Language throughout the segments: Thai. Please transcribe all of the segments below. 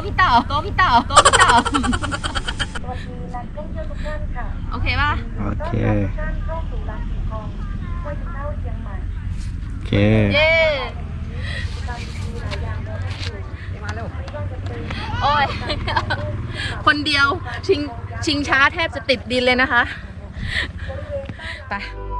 ะพี่เต่าโต๊ะพี่เต่าโต๊ะพี่เต่าสวัสดีนักท่องเที่ยวทุกท่านค่ะโอเคป่ะโอเค ต้อนรับทุกท่านเข้าสู่ลานสีทองห้วยเท่าเชียงใหม่โอเค เย้กิจกรรมดีๆหลายอย่างเลยนะคือมาเร็วไม่ว่าจะเป็นโอ้ยคนเดียวชิงชิงช้าแทบจะติดดินเลยนะคะ ไป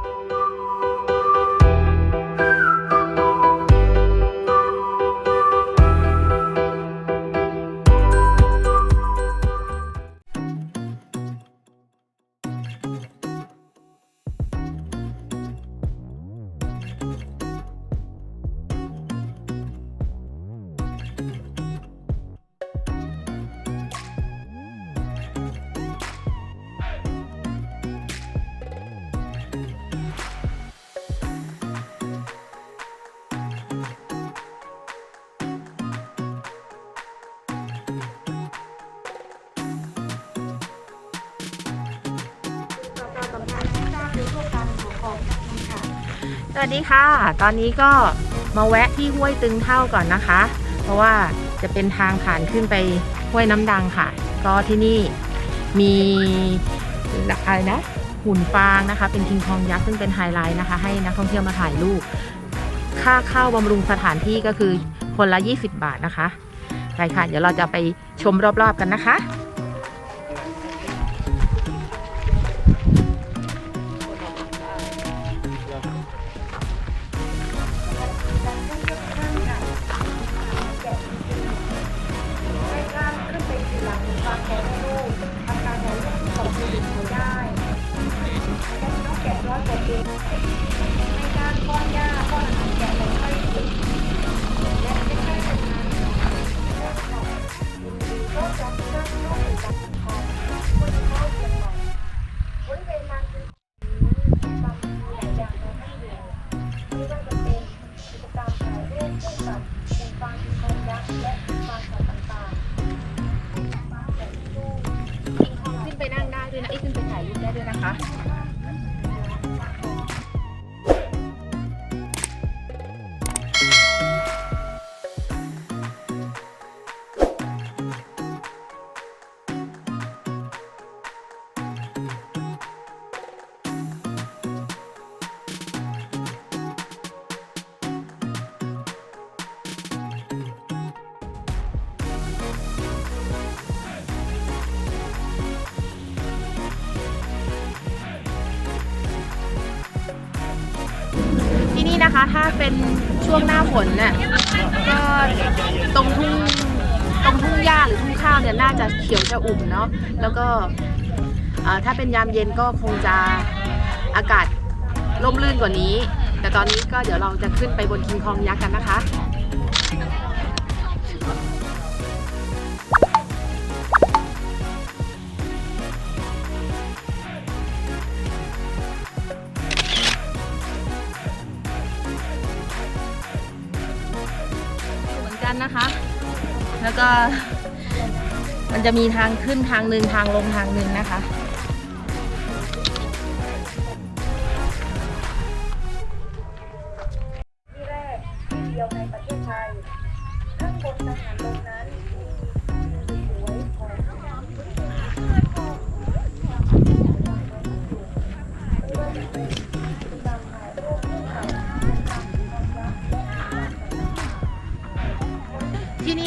ประ วัสดีค่ะ ตอนนี้ก็มาแวะที่ห้วยตึงเท่าก่อนนะคะ เพราะว่าจะเป็นทางผ่านขึ้นไปห้วยน้ำดังค่ะ ก็ที่นี่มีอะไรนะหุ่นฟางนะคะ เป็นคิงคองยักษ์ซึ่งเป็นไฮไลท์นะคะ ให้นักท่องเที่ยวมาถ่ายรูป ค่าเข้าบำรุงสถานที่ก็คือคนละ 20 บาทนะคะ ไปค่ะ เดี๋ยวเราจะไปชมรอบๆกันนะคะ ถ่ายรูปได้ด้วยนะคะ ที่นี่นะคะถ้าเป็นช่วงหน้าฝนเนี่ยก็ตรงทุ่งตรงทุ่งหญ้าหรือทุ่งข้าวเนี่ยน่าจะเขียวจะอุ่มเนาะแล้วก็ถ้าเป็นยามเย็นก็คงจะอากาศร่มรื่นกว่านี้ แต่ตอนนี้ก็เดี๋ยวเราจะขึ้นไปบนคิงคองยักษ์กันนะคะ แล้วก็ มันจะมีทางขึ้นทางหนึ่งทางลงทางหนึ่งนะคะ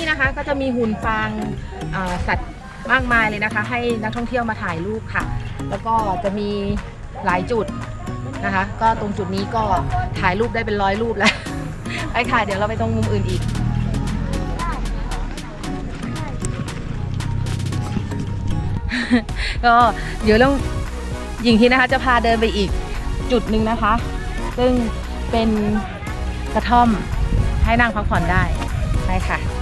นี่นะคะก็จะมีหุ่นฟางสัตว์มากมายเลยนะคะ ให้นักท่องเที่ยวมาถ่ายรูปค่ะ แล้วก็จะมีหลายจุดนะคะ ก็ตรงจุดนี้ก็ถ่ายรูปได้เป็นร้อยรูปแล้วไปค่ะเดี๋ยวเราไปตรงมุมอื่นอีกก็เดี๋ยวเราหญิงทีนะคะจะพาเดินไปอีกจุดหนึ่งนะคะ ซึ่งเป็นกระท่อมให้นั่งพักผ่อนได้ไปค่ะ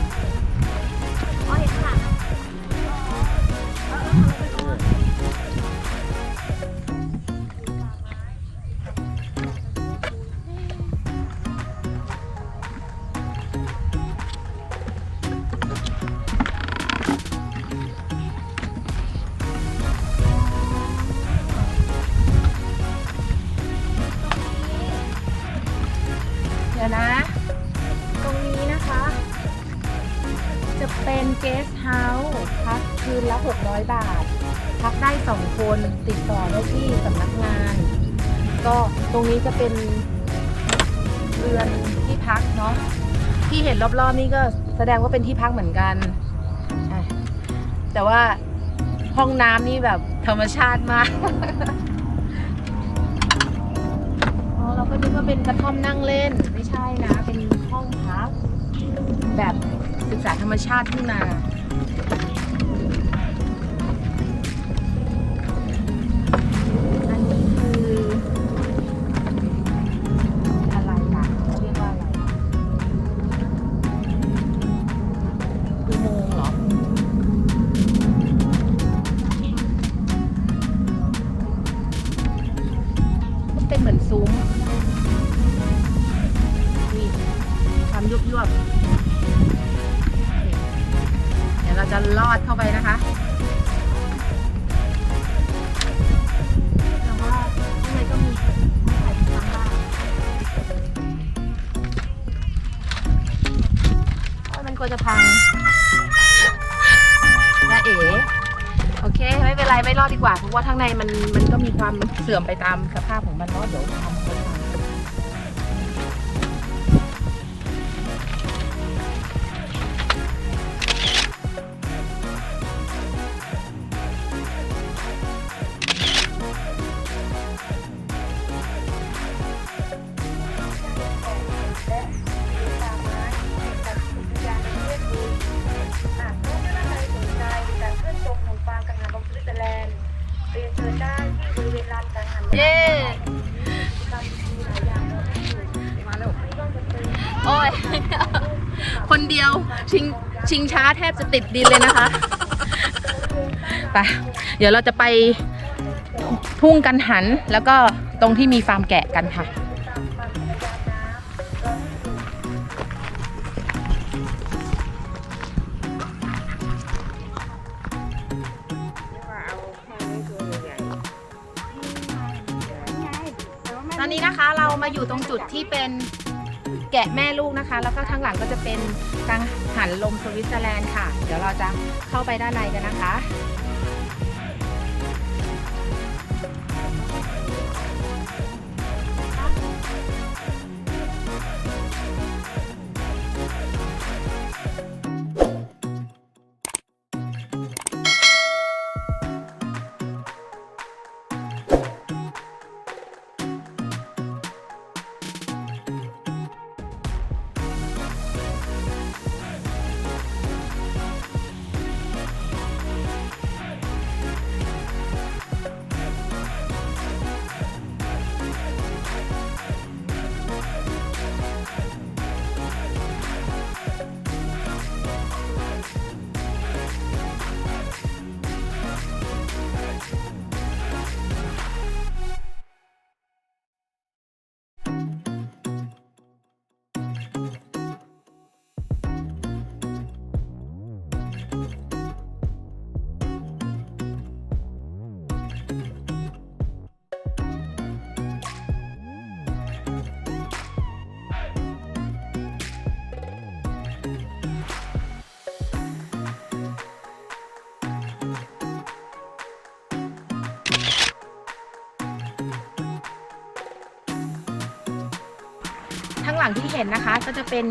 1,500 บาท พักได้ 2 คนติดต่อได้ที่สำนักงาน ก็ตรงนี้จะเป็นเรือนที่พักเนาะที่เห็นรอบๆนี่ก็แสดงว่าเป็นที่พักเหมือนกัน แต่ว่าห้องน้ำนี่แบบธรรมชาติมากเราก็นึกว่าเป็นกระท่อมนั่งเล่นไม่ใช่นะ เป็นห้องพักแบบศึกษาธรรมชาติที่นา เหมือนซุ้มนี่ทำยุบยวบเดี๋ยวเราจะลอดเข้าไปนะคะแต่ว่าข้างในก็มีไม้ไผ่ที่ทำบ้างโอ้ยมันกลัวจะพัง ไม่เป็นไรไม่รอดดีกว่าเพราะว่าข้างในมันมันก็มีความเสื่อมไปตามสภาพของมันเนาะเดี๋ยวทำ เย้โอ้ย คนเดียวชิงชิงช้าแทบจะติดดินเลยนะคะ ไป เดี๋ยวเราจะไปทุ่งกันหันแล้วก็ตรงที่มีฟาร์มแกะกันค่ะ นะคะเรามาอยู่ตรงจุดที่เป็นแกะแม่ลูกนะคะ แล้วก็ข้างหลังก็จะเป็นกังหันลมสวิตเซอร์แลนด์ค่ะ เดี๋ยวเราจะเข้าไปด้านในกันนะคะ หลังที่เห็นนะคะ ก็จะเป็น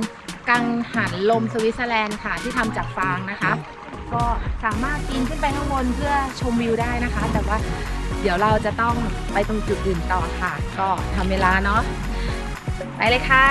กังหันลมสวิตเซอร์แลนด์ค่ะที่ทำจากฟางนะคะ ก็สามารถปีนขึ้นไปข้างบนเพื่อชมวิวได้นะคะ แต่ว่าเดี๋ยวเราจะต้องไปตรงจุดอื่นต่อค่ะ ก็ทำเวลาเนาะไปเลยค่ะ